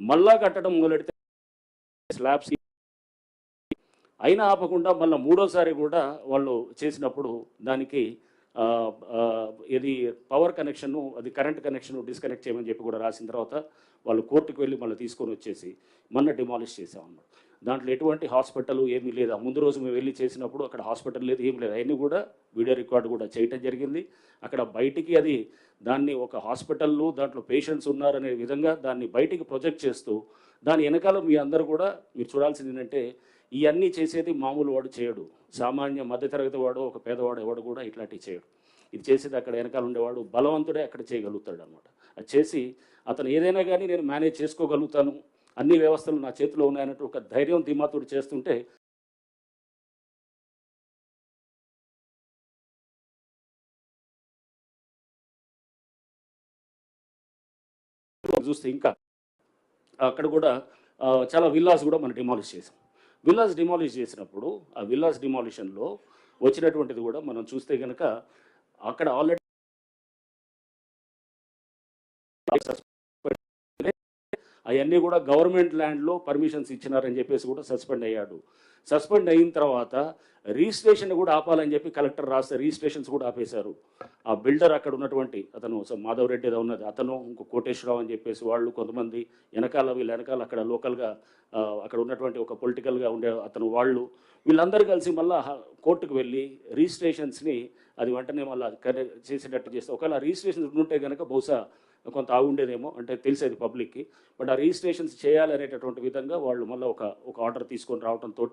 మళ్ళా కట్టడం మొదలెడితే స్లాబ్స్ అయినా ఆపకుండా మళ్ళీ మూడోసారి కూడా వాళ్ళు చేసినప్పుడు దానికి ఇది పవర్ కనెక్షన్ అది కరెంట్ కనెక్షన్ డిస్కనెక్ట్ చేయమని చెప్పి కూడా రాసిన తర్వాత వాళ్ళు కోర్టుకు వెళ్ళి మళ్ళీ తీసుకొని వచ్చేసి మొన్న డిమాలిష్ చేసామన్నమాట దాంట్లో ఎటువంటి హాస్పిటల్ ఏమీ లేదు. ఆ ముందు రోజు మేము వెళ్ళి చేసినప్పుడు అక్కడ హాస్పిటల్ లేదు ఏం లేదు. అవన్నీ కూడా వీడియో రికార్డ్ కూడా చేయటం జరిగింది. అక్కడ బయటికి అది దాన్ని ఒక హాస్పిటల్లో దాంట్లో పేషెంట్స్ ఉన్నారనే విధంగా దాన్ని బయటికి ప్రొజెక్ట్ చేస్తూ దాని వెనకాల మీ అందరు కూడా మీరు చూడాల్సింది ఏంటంటే ఇవన్నీ చేసేది మామూలు వాడు చేయడు. సామాన్య మధ్యతరగతి వాడు ఒక పేదవాడు ఎవడు కూడా ఇట్లాంటివి చేయడు. ఇది చేసేది అక్కడ వెనకాల ఉండేవాడు బలవంతుడే అక్కడ చేయగలుగుతాడు అనమాట అది చేసి అతను ఏదైనా కానీ నేను మేనేజ్ చేసుకోగలుగుతాను అన్ని వ్యవస్థలు నా చేతిలో ఉన్నాయన్నట్టు ఒక ధైర్యం ధీమాతుడు చేస్తుంటే చూస్తే ఇంకా అక్కడ కూడా చాలా విల్లాస్ కూడా మనం డిమాలిష్ చేసాం విల్లాస్ డిమాలిష్ చేసినప్పుడు ఆ విల్లాస్ డిమాలిషన్లో వచ్చినటువంటిది కూడా మనం చూస్తే కనుక అక్కడ ఆల్రెడీ అవన్నీ కూడా గవర్నమెంట్ ల్యాండ్లో పర్మిషన్స్ ఇచ్చినారని చెప్పేసి కూడా సస్పెండ్ అయ్యాడు. సస్పెండ్ అయిన తర్వాత రిజిస్ట్రేషన్ కూడా ఆపాలని చెప్పి కలెక్టర్ రాస్తే రిజిస్ట్రేషన్స్ కూడా ఆపేశారు. ఆ బిల్డర్ అక్కడ ఉన్నటువంటి అతను మాధవ్ రెడ్డి ఏదో ఉన్నది. అతను ఇంకో కోటేశ్వరరావు అని చెప్పేసి వాళ్ళు కొంతమంది వెనకాల వీళ్ళ వెనకాల అక్కడ లోకల్గా అక్కడ ఉన్నటువంటి ఒక పొలిటికల్గా ఉండే అతను వాళ్ళు వీళ్ళందరూ కలిసి మళ్ళీ కోర్టుకు వెళ్ళి రిజిస్ట్రేషన్స్ని అది వెంటనే మళ్ళీ కరెక్ట్ చేసేటట్టు చేస్తే ఒకవేళ రిజిస్ట్రేషన్స్ ఉంటే కనుక బహుశా కొంత ఆగుండేదేమో అంటే తెలిసేది పబ్లిక్కి. బట్ ఆ రిజిస్ట్రేషన్స్ చేయాలనేటటువంటి విధంగా వాళ్ళు మళ్ళీ ఒక ఒక ఆర్డర్ తీసుకొని రావడంతో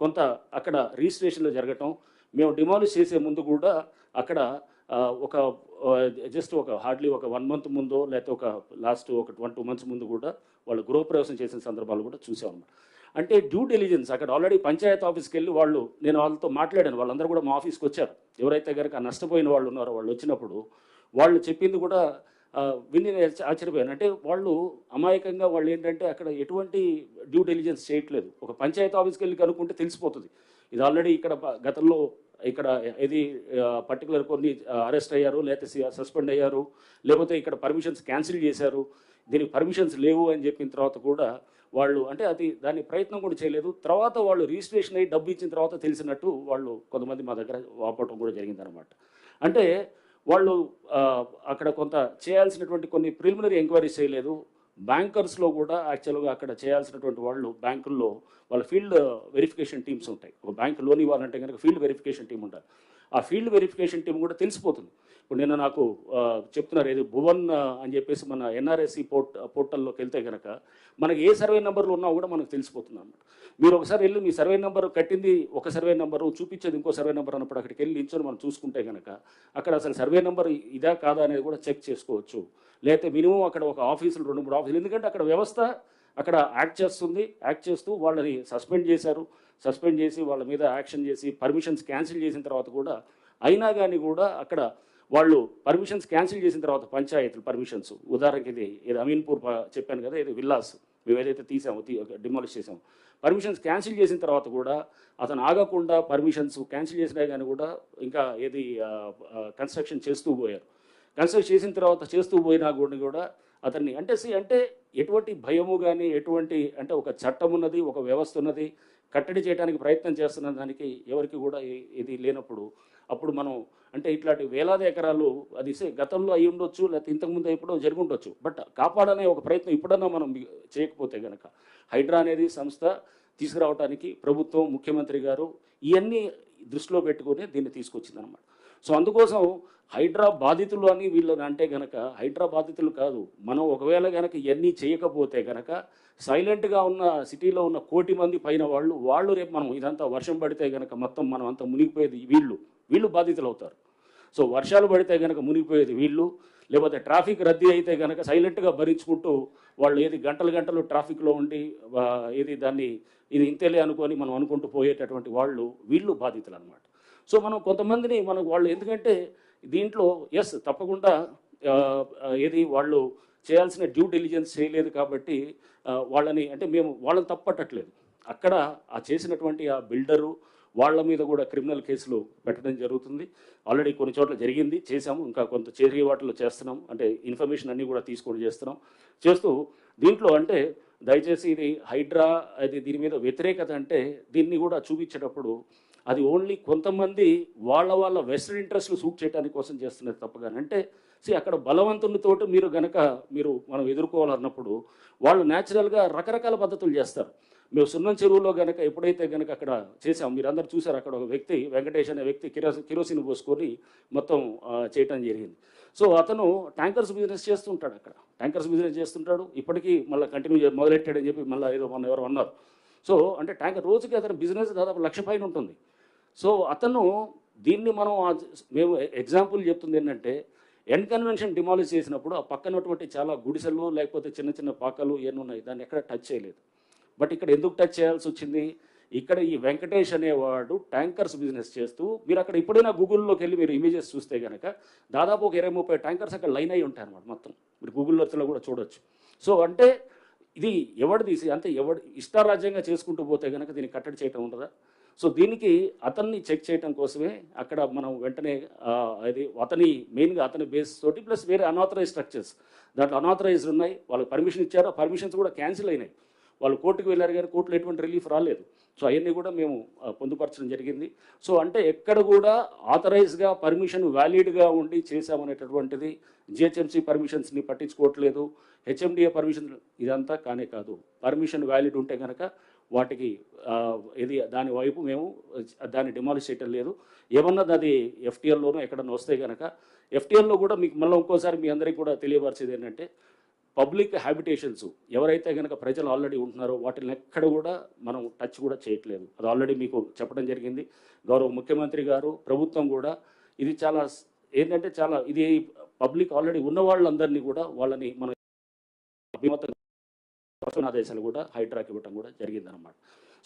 కొంత అక్కడ రిజిస్ట్రేషన్లో జరగటం మేము డిమాలిష్ చేసే ముందు కూడా అక్కడ ఒక జస్ట్ ఒక హార్డ్లీ ఒక వన్ మంత్ ముందో లేకపోతే ఒక లాస్ట్ ఒక వన్ టూ మంత్స్ ముందు కూడా వాళ్ళు గృహప్రవేశం చేసిన సందర్భాలు కూడా చూసాం అంటే డ్యూ డెలిజెన్స్ అక్కడ ఆల్రెడీ పంచాయత్ ఆఫీస్కి వెళ్ళి వాళ్ళు నేను వాళ్ళతో మాట్లాడాను వాళ్ళందరూ కూడా మా ఆఫీస్కి వచ్చారు ఎవరైతే కనుక నష్టపోయిన వాళ్ళు ఉన్నారో వాళ్ళు వచ్చినప్పుడు వాళ్ళు చెప్పింది కూడా విని నేను ఆశ్చర్యపోయాను. అంటే వాళ్ళు అమాయకంగా వాళ్ళు ఏంటంటే అక్కడ ఎటువంటి డ్యూ డెలిజెన్స్ చేయట్లేదు. ఒక పంచాయత్ ఆఫీస్కి వెళ్ళి కనుక్కుంటే తెలిసిపోతుంది. ఇది ఆల్రెడీ ఇక్కడ గతంలో ఇక్కడ ఇది పర్టికులర్ కొన్ని అరెస్ట్ అయ్యారు లేకపోతే సస్పెండ్ అయ్యారు లేకపోతే ఇక్కడ పర్మిషన్స్ క్యాన్సిల్ చేశారు దీనికి పర్మిషన్స్ లేవు అని చెప్పిన తర్వాత కూడా వాళ్ళు అంటే అది దాని ప్రయత్నం కూడా చేయలేదు. తర్వాత వాళ్ళు రిజిస్ట్రేషన్ అయ్యి డబ్బు ఇచ్చిన తర్వాత తెలిసినట్టు వాళ్ళు కొంతమంది మా దగ్గర వాపటం కూడా జరిగిందనమాట అంటే వాళ్ళు అక్కడ కొంత చేయాల్సినటువంటి కొన్ని ప్రిలిమినరీ ఎంక్వైరీస్ చేయలేదు. బ్యాంకర్స్లో కూడా యాక్చువల్గా అక్కడ చేయాల్సినటువంటి వాళ్ళు బ్యాంకుల్లో వాళ్ళ ఫీల్డ్ వెరిఫికేషన్ టీమ్స్ ఉంటాయి. ఒక బ్యాంక్ లోన్ ఇవ్వాలంటే కనుక ఫీల్డ్ వెరిఫికేషన్ టీం ఉంటుంది ఆ ఫీల్డ్ వెరిఫికేషన్ టీం కూడా తెలిసిపోతుంది. ఇప్పుడు నిన్న నాకు చెప్తున్నారు ఏది భువన్ అని చెప్పేసి మన ఎన్ఆర్ఎస్సి పోర్ట్ పోర్టల్లోకి వెళ్తే కనుక మనకి ఏ సర్వే నెంబర్లు ఉన్నా కూడా మనకు తెలిసిపోతుంది అనమాట మీరు ఒకసారి వెళ్ళి మీ సర్వే నెంబర్ కట్టింది ఒక సర్వే నెంబరు చూపించేది ఇంకో సర్వే నెంబర్ అన్నప్పుడు అక్కడికి వెళ్ళి నించొని మనం చూసుకుంటే కనుక అక్కడ అసలు సర్వే నెంబర్ ఇదా కాదా అనేది కూడా చెక్ చేసుకోవచ్చు. లేకపోతే మినిమం అక్కడ ఒక ఆఫీసులు రెండు మూడు ఆఫీసులు. ఎందుకంటే అక్కడ వ్యవస్థ అక్కడ యాక్ట్ చేస్తుంది. యాక్ట్ చేస్తూ వాళ్ళని సస్పెండ్ చేశారు. సస్పెండ్ చేసి వాళ్ళ మీద యాక్షన్ చేసి పర్మిషన్స్ క్యాన్సిల్ చేసిన తర్వాత కూడా అయినా కానీ కూడా అక్కడ వాళ్ళు పర్మిషన్స్ క్యాన్సిల్ చేసిన తర్వాత పంచాయతీలు పర్మిషన్స్ ఉదాహరణకి ఇది ఇది అమీన్పూర్ చెప్పాను కదా ఇది విల్లాస్. మేము ఏదైతే తీసామో డిమాలిష్ చేసాము పర్మిషన్స్ క్యాన్సిల్ చేసిన తర్వాత కూడా అతను ఆగకుండా పర్మిషన్స్ క్యాన్సిల్ చేసినా కానీ కూడా ఇంకా ఏది కన్స్ట్రక్షన్ చేస్తూ పోయారు. కన్స్ట్రక్ట్ చేసిన తర్వాత చేస్తూ పోయినా కూడా కూడా అతన్ని అంటే సి అంటే ఎటువంటి భయము కానీ ఎటువంటి అంటే ఒక చట్టం ఉన్నది ఒక వ్యవస్థ ఉన్నది కట్టడి చేయడానికి ప్రయత్నం చేస్తున్న దానికి ఎవరికి కూడా ఇది లేనప్పుడు అప్పుడు మనం అంటే ఇట్లాంటి వేలాది ఎకరాలు అది గతంలో అయి ఉండొచ్చు లేకపోతే ఇంతకుముందు ఎప్పుడో జరిగి ఉండొచ్చు బట్ కాపాడనే ఒక ప్రయత్నం ఇప్పుడన్నా మనం చేయకపోతే కనుక హైడ్రా అనేది సంస్థ తీసుకురావడానికి ప్రభుత్వం ముఖ్యమంత్రి గారు ఇవన్నీ దృష్టిలో పెట్టుకొని దీన్ని తీసుకొచ్చిందనమాట సో అందుకోసం హైడ్రా బాధితులు అని వీళ్ళు అంటే గనక హైడ్రా బాధితులు కాదు. మనం ఒకవేళ గనక ఇవన్నీ చేయకపోతే గనక సైలెంట్గా ఉన్న సిటీలో ఉన్న కోటి మంది పైన వాళ్ళు వాళ్ళు రేపు మనం ఇదంతా వర్షం పడితే కనుక మొత్తం మనం అంతా మునిగిపోయేది వీళ్ళు. వీళ్ళు బాధితులు అవుతారు సో వర్షాలు పడితే కనుక మునిగిపోయేది వీళ్ళు. లేకపోతే ట్రాఫిక్ రద్దీ అయితే గనక సైలెంట్గా భరించుకుంటూ వాళ్ళు ఏది గంటలు గంటలు ట్రాఫిక్లో ఉండి ఏది దాన్ని ఇది ఇంతేలే అనుకొని మనం అనుకుంటూ పోయేటటువంటి వాళ్ళు వీళ్ళు బాధితులు అనమాట సో మనం కొంతమందిని మనం వాళ్ళు ఎందుకంటే దీంట్లో ఎస్ తప్పకుండా ఏది వాళ్ళు చేయాల్సిన డ్యూ డెలిజెన్స్ చేయలేదు కాబట్టి వాళ్ళని అంటే మేము వాళ్ళని తప్పట్టట్లేదు. అక్కడ ఆ చేసినటువంటి ఆ బిల్డరు వాళ్ళ మీద కూడా క్రిమినల్ కేసులు పెట్టడం జరుగుతుంది. ఆల్రెడీ కొన్ని చోట్ల జరిగింది చేశాము. ఇంకా కొంత చేరిగే వాటిలో చేస్తున్నాం. అంటే ఇన్ఫర్మేషన్ అన్నీ కూడా తీసుకొని చేస్తున్నాం. చేస్తూ దీంట్లో అంటే దయచేసి ఇది హైడ్రా అది దీని మీద వ్యతిరేకత అంటే దీన్ని కూడా చూపించేటప్పుడు అది ఓన్లీ కొంతమంది వాళ్ళ వాళ్ళ వెస్టర్న్ ఇంట్రెస్ట్లు సూట్ చేయడానికి కోసం చేస్తున్నది తప్పగానంటే సో అక్కడ బలవంతునితోటి మీరు గనక మీరు మనం ఎదుర్కోవాలన్నప్పుడు వాళ్ళు న్యాచురల్గా రకరకాల పద్ధతులు చేస్తారు. మేము సున్నం చెరువులో గనక ఎప్పుడైతే గనక అక్కడ చేసాం మీరు చూసారు అక్కడ ఒక వ్యక్తి వెంకటేష్ అనే వ్యక్తి కిరోసి కిరోసిన్ పోసుకొని మొత్తం చేయటం జరిగింది. సో అతను ట్యాంకర్స్ బిజినెస్ చేస్తుంటాడు అక్కడ. ట్యాంకర్స్ బిజినెస్ చేస్తుంటాడు. ఇప్పటికీ మళ్ళీ కంటిన్యూ మొదలెట్టాడని చెప్పి మళ్ళీ ఏదో మన ఎవరు అన్నారు. సో అంటే ట్యాంకర్ రోజుకి అతని బిజినెస్ దాదాపు లక్ష పైన ఉంటుంది. సో అతను దీన్ని మనం మేము ఎగ్జాంపుల్ చెప్తుంది ఏంటంటే ఎండ్ కన్వెన్షన్ డిమాలిష్ చేసినప్పుడు ఆ పక్కనటువంటి చాలా గుడిసెలు లేకపోతే చిన్న చిన్న పాకలు ఇవన్నీ ఉన్నాయి దాన్ని ఎక్కడ టచ్ చేయలేదు. బట్ ఇక్కడ ఎందుకు టచ్ చేయాల్సి వచ్చింది? ఇక్కడ ఈ వెంకటేష్ అనేవాడు ట్యాంకర్స్ బిజినెస్ చేస్తూ మీరు అక్కడ ఇప్పుడైనా గూగుల్లోకి వెళ్ళి మీరు ఇమేజెస్ చూస్తే కనుక దాదాపు ఒక ఇరవై ముప్పై ట్యాంకర్స్ అక్కడ లైన్ అయి ఉంటాయి అనమాట మొత్తం. మీరు గూగుల్లో కూడా చూడొచ్చు. సో అంటే ఇది ఎవడు తీసి అంటే ఎవడు ఇష్టారాజ్యంగా చేసుకుంటూ పోతే కనుక దీన్ని కట్టడి చేయటం ఉండదా? సో దీనికి అతన్ని చెక్ చేయటం కోసమే అక్కడ మనం వెంటనే అది అతని మెయిన్గా అతని బేస్ తోటి ప్లస్ వేరే అనాథరైజ్ స్ట్రక్చర్స్ దాంట్లో అనాథరైజ్డ్ ఉన్నాయి వాళ్ళకి పర్మిషన్ ఇచ్చారు ఆ పర్మిషన్స్ కూడా క్యాన్సిల్ అయినాయి. వాళ్ళు కోర్టుకు వెళ్ళారు కానీ కోర్టులో ఎటువంటి రిలీఫ్ రాలేదు. సో అవన్నీ కూడా మేము పొందుపరచడం జరిగింది. సో అంటే ఎక్కడ కూడా ఆథరైజ్గా పర్మిషన్ వ్యాలిడ్గా ఉండి చేశామనేటటువంటిది జిహెచ్ఎంసీ పర్మిషన్స్ని పట్టించుకోవట్లేదు. హెచ్ఎండిఏ పర్మిషన్ ఇదంతా కానే కాదు. పర్మిషన్ వ్యాలిడ్ ఉంటే కనుక వాటికి ఇది దాని వైపు మేము దాన్ని డిమాలిష్ చేయటం లేదు. ఏమన్నది అది ఎఫ్టీఎల్లోనూ ఎక్కడన్నా వస్తే కనుక ఎఫ్టీఎల్లో కూడా మీకు మళ్ళీ ఇంకోసారి మీ అందరికీ కూడా తెలియపరిచేది ఏంటంటే పబ్లిక్ హ్యాబిటేషన్స్ ఎవరైతే కనుక ప్రజలు ఆల్రెడీ ఉంటున్నారో వాటిని ఎక్కడ కూడా మనం టచ్ కూడా చేయట్లేదు. అది ఆల్రెడీ మీకు చెప్పడం జరిగింది. గౌరవ ముఖ్యమంత్రి గారు ప్రభుత్వం కూడా ఇది చాలా ఏంటంటే చాలా ఇది పబ్లిక్ ఆల్రెడీ ఉన్న వాళ్ళందరినీ కూడా వాళ్ళని మనం అభిమతం ఆదేశాలు కూడా హైడ్రాక్ ఇవ్వటం కూడా జరిగిందనమాట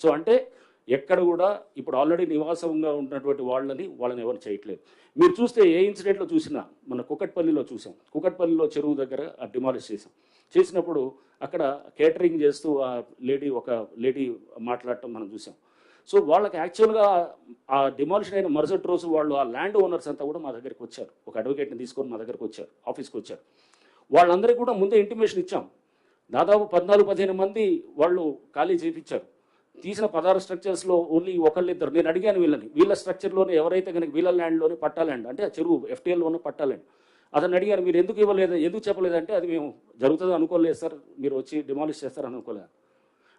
సో అంటే ఎక్కడ కూడా ఇప్పుడు ఆల్రెడీ నివాసంగా ఉన్నటువంటి వాళ్ళని వాళ్ళని ఎవరు చేయట్లేదు. మీరు చూస్తే ఏ ఇన్సిడెంట్లో చూసినా మన కుకట్పల్లిలో చూసాం. కుకట్పల్లిలో చెరువు దగ్గర డిమాలిష్ చేసాం చేసినప్పుడు అక్కడ కేటరింగ్ చేస్తూ ఆ లేడీ ఒక లేడీ మాట్లాడటం మనం చూసాం. సో వాళ్ళకి యాక్చువల్గా ఆ డిమాలిషన్ అయిన మరుసటి రోజు వాళ్ళు ఆ ల్యాండ్ ఓనర్స్ అంతా కూడా మా దగ్గరికి వచ్చారు. ఒక అడ్వకేట్ని తీసుకొని మా దగ్గరికి వచ్చారు. ఆఫీస్కి వచ్చారు. వాళ్ళందరికీ కూడా ముందే ఇంటిమేషన్ ఇచ్చాం. దాదాపు పద్నాలుగు పదిహేను మంది వాళ్ళు ఖాళీ చేయించారు తీసిన పదహారు స్ట్రక్చర్స్లో ఓన్లీ ఒకళ్ళిద్దరు. నేను అడిగాను వీళ్ళని. వీళ్ళ స్ట్రక్చర్లోనే ఎవరైతే కనుక వీళ్ళ ల్యాండ్లోనే పట్టాలండి అంటే ఆ చెరువు ఎఫ్టీఎల్లోనే పట్టాలండి ల్యాండ్ అతను అడిగారు మీరు ఎందుకు ఇవ్వలేదు ఎందుకు చెప్పలేదంటే అది మేము జరుగుతుంది అనుకోలేదు సార్ మీరు వచ్చి డిమాలిష్ చేస్తారు అనుకోలేదు.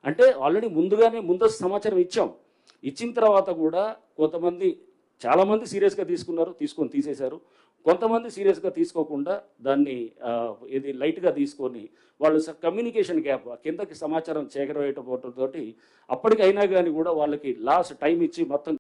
అంటే ఆల్రెడీ ముందుగానే ముందస్తు సమాచారం ఇచ్చాం. ఇచ్చిన తర్వాత కూడా కొంతమంది చాలామంది సీరియస్గా తీసుకున్నారు తీసుకొని తీసేశారు. కొంతమంది సీరియస్గా తీసుకోకుండా దాన్ని ఇది లైట్గా తీసుకొని వాళ్ళు కమ్యూనికేషన్ గ్యాప్ కిందకి సమాచారం చేకరవేయటం తోటి అప్పటికైనా కానీ కూడా వాళ్ళకి లాస్ట్ టైం ఇచ్చి మొత్తం